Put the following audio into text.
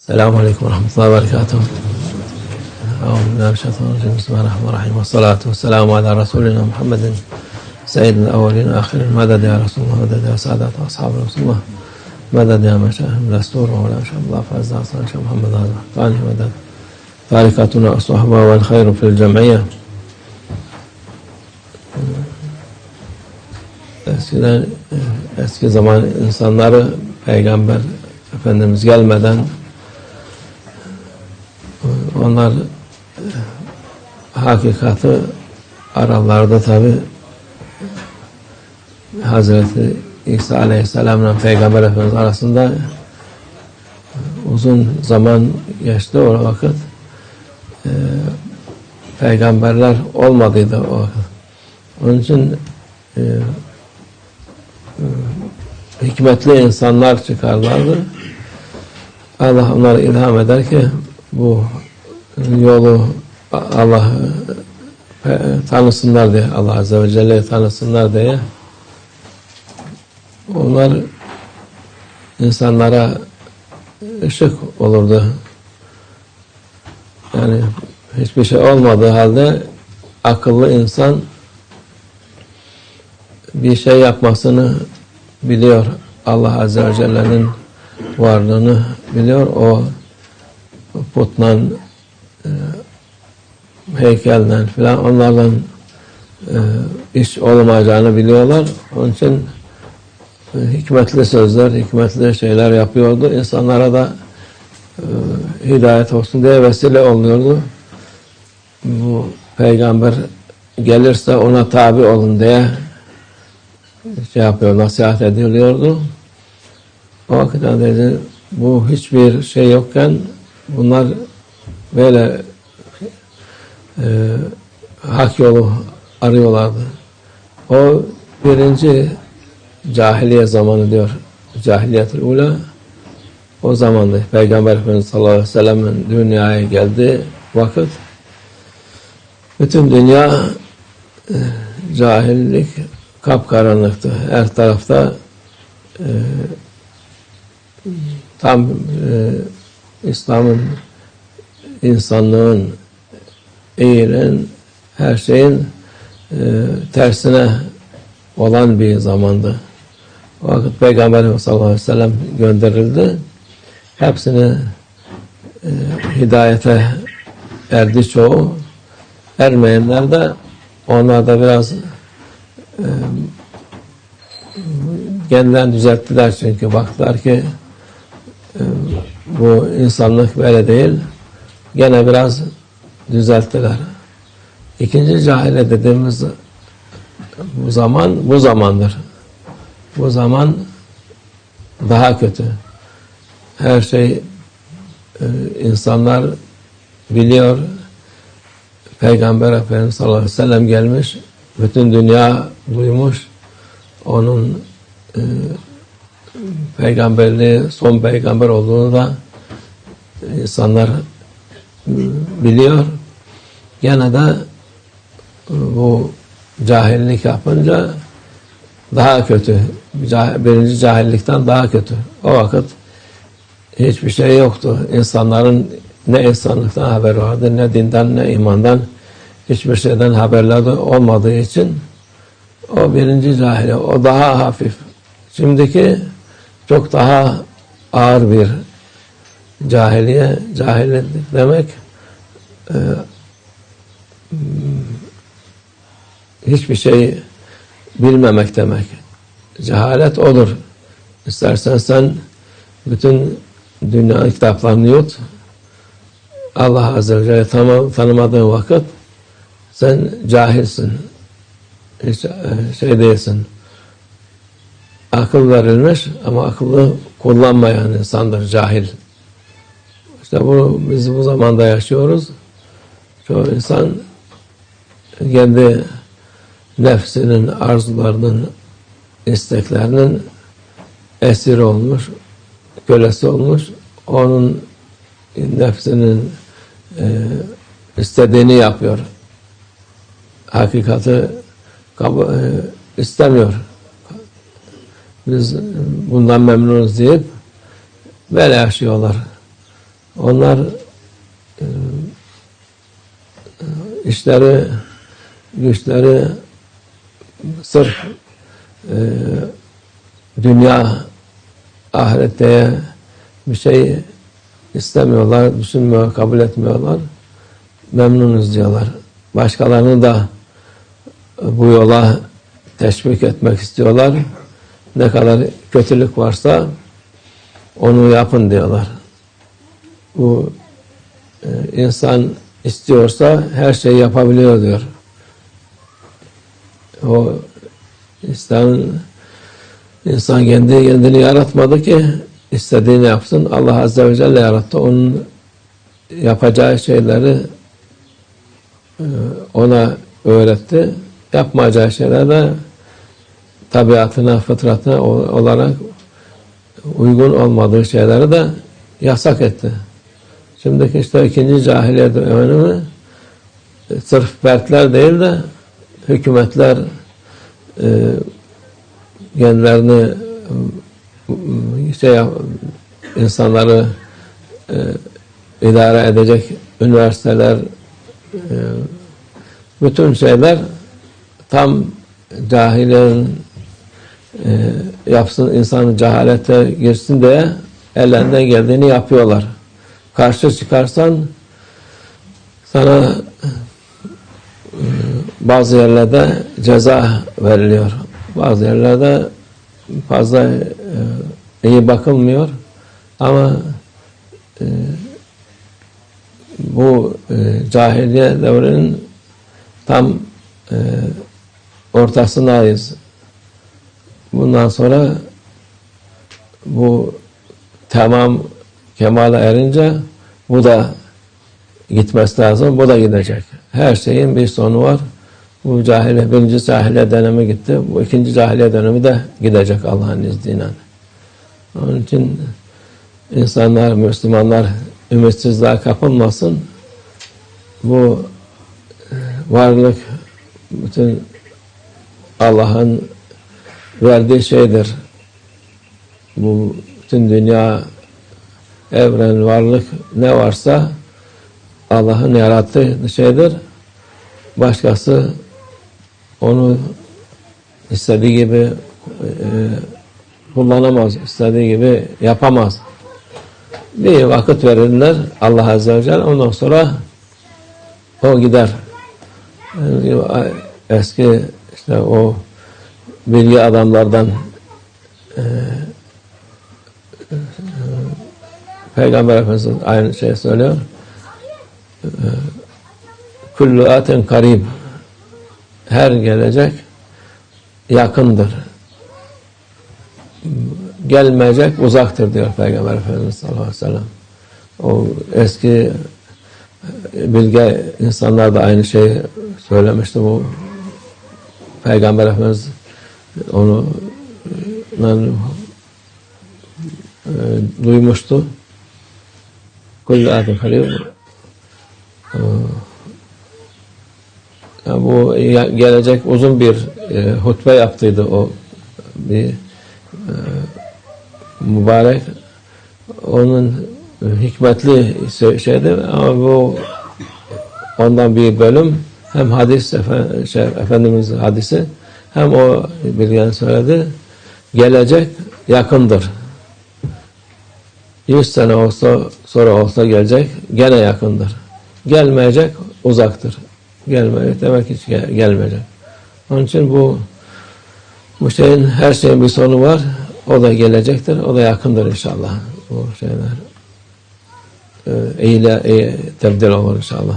السلام عليكم ورحمة الله وبركاته. أعوذ بالله من الشيطان الرجيم. بسم الله الرحمن الرحيم. والصلاة والسلام على رسولنا محمد سيد الأولين والآخرين. مدد يا رسول الله؟ مدد يا سادة أصحاب رسول الله؟ مدد يا مشايخ من الأسطور ولا شاء الله فاز أصلا شاء محمد هذا. ثاني مدد طريقتنا الصحبة والخير في الجمعية. Eskiden eski zaman insanları Peygamber Efendimiz gelmeden onlar e, hakikati aralarında tabi Hazreti İsa Aleyhisselam'la Peygamber Efendimiz arasında uzun zaman geçti o vakit e, peygamberler olmadıydı o vakit. Onun için e, e, hikmetli insanlar çıkarlardı. Allah onlara ilham eder ki bu yolu Allah'ı e, tanısınlar diye, Allah Azze ve Celle'yi tanısınlar diye onlar insanlara ışık olurdu. Yani hiçbir şey olmadığı halde akıllı insan bir şey yapmasını biliyor. Allah Azze ve Celle'nin varlığını biliyor. O putla e, heykelden filan onlardan e, iş olmayacağını biliyorlar. Onun için e, hikmetli sözler, hikmetli şeyler yapıyordu. İnsanlara da e, hidayet olsun diye vesile oluyordu. Bu peygamber gelirse ona tabi olun diye şey yapıyor, nasihat ediliyordu. O vakitte dedi, bu hiçbir şey yokken bunlar böyle e, hak yolu arıyorlardı. O birinci cahiliye zamanı diyor. Cahiliyetül ula o zamandı. Peygamber Efendimiz sallallahu aleyhi ve sellem'in dünyaya geldiği vakit bütün dünya e, cahillik kapkaranlıktı. Her tarafta e, tam e, İslam'ın insanlığın iyiliğin her şeyin e, tersine olan bir zamandı. O vakit Peygamberimiz sallallahu aleyhi ve sellem gönderildi. Hepsini e, hidayete erdi çoğu. Ermeyenler de onlar da biraz e, kendilerini düzelttiler çünkü baktılar ki e, bu insanlık böyle değil. Gene biraz düzelttiler. İkinci cahile dediğimiz bu zaman bu zamandır. Bu zaman daha kötü. Her şey e, insanlar biliyor. Peygamber Efendimiz sallallahu aleyhi ve sellem gelmiş. Bütün dünya duymuş. Onun e, peygamberliği, son peygamber olduğunu da insanlar biliyor. Gene de bu cahillik yapınca daha kötü. Birinci cahillikten daha kötü. O vakit hiçbir şey yoktu. İnsanların ne insanlıktan haber vardı, ne dinden, ne imandan hiçbir şeyden haberleri olmadığı için o birinci cahili, o daha hafif. Şimdiki çok daha ağır bir cahiliye, cahillik demek e, hiçbir şey bilmemek demek. Cehalet olur. İstersen sen bütün dünya kitaplarını yut. Allah Azze ve Celle tamam, tanımadığın vakit sen cahilsin. Hiç e, şey değilsin. Akıl verilmiş ama akıllı kullanmayan insandır cahil. İşte bu biz bu zamanda yaşıyoruz. Çoğu insan kendi nefsinin, arzularının, isteklerinin esiri olmuş, kölesi olmuş. Onun nefsinin e, istediğini yapıyor. Hakikati kabul, e, istemiyor. Biz bundan memnunuz deyip böyle yaşıyorlar. Onlar e, işleri, güçleri sırf e, dünya ahirette bir şey istemiyorlar, düşünmüyor, kabul etmiyorlar. Memnunuz diyorlar. Başkalarını da bu yola teşvik etmek istiyorlar. Ne kadar kötülük varsa onu yapın diyorlar. Bu e, insan istiyorsa her şeyi yapabiliyor diyor. O İslam insan kendi kendini yaratmadı ki istediğini yapsın. Allah Azze ve Celle yarattı. Onun yapacağı şeyleri e, ona öğretti. Yapmayacağı şeyler de tabiatına, fıtratına olarak uygun olmadığı şeyleri de yasak etti. Şimdiki işte ikinci cahiliye dönemi sırf fertler değil de hükümetler e, kendilerini şey insanları e, idare edecek üniversiteler e, bütün şeyler tam cahilin e, yapsın insanı cehalete girsin diye ellerinden geldiğini yapıyorlar. Karşı çıkarsan sana e, bazı yerlerde ceza veriliyor. Bazı yerlerde fazla e, iyi bakılmıyor. Ama e, bu e, cahiliye devrinin tam ortasındayız. Bundan sonra bu tamam kemale erince bu da gitmesi lazım. Bu da gidecek. Her şeyin bir sonu var. Bu cahiliye, birinci cahiliye dönemi gitti. Bu ikinci cahiliye dönemi de gidecek Allah'ın izniyle. Onun için insanlar, Müslümanlar ümitsizliğe kapılmasın. Bu varlık bütün Allah'ın verdiği şeydir. Bu bütün dünya, evren, varlık ne varsa Allah'ın yarattığı şeydir. Başkası onu istediği gibi e, kullanamaz, istediği gibi yapamaz. Bir vakit verirler Allah Azze ve Celle ondan sonra o gider. Eski işte o bilgi adamlardan e, Peygamber Efendimiz aynı şey söylüyor. E, Kullu atin karib her gelecek yakındır. Gelmeyecek uzaktır diyor Peygamber Efendimiz sallallahu aleyhi ve sellem. O eski bilge insanlar da aynı şeyi söylemişti bu Peygamber Efendimiz onu e, duymuştu. Kullu atin karib e, yani bu gelecek uzun bir e, hutbe yaptıydı o bir e, mübarek onun hikmetli şey- şeydi ama bu ondan bir bölüm hem hadis efe, şey, Efendimiz hadisi hem o bilgen söyledi gelecek yakındır. 100 sene olsa sonra olsa gelecek gene yakındır. Gelmeyecek uzaktır. Gelmeyecek demek hiç gel- gelmeyecek. Onun için bu bu şeyin her şeyin bir sonu var. O da gelecektir. O da yakındır inşallah. Bu şeyler e, iyiyle iyi tebdil olur inşallah.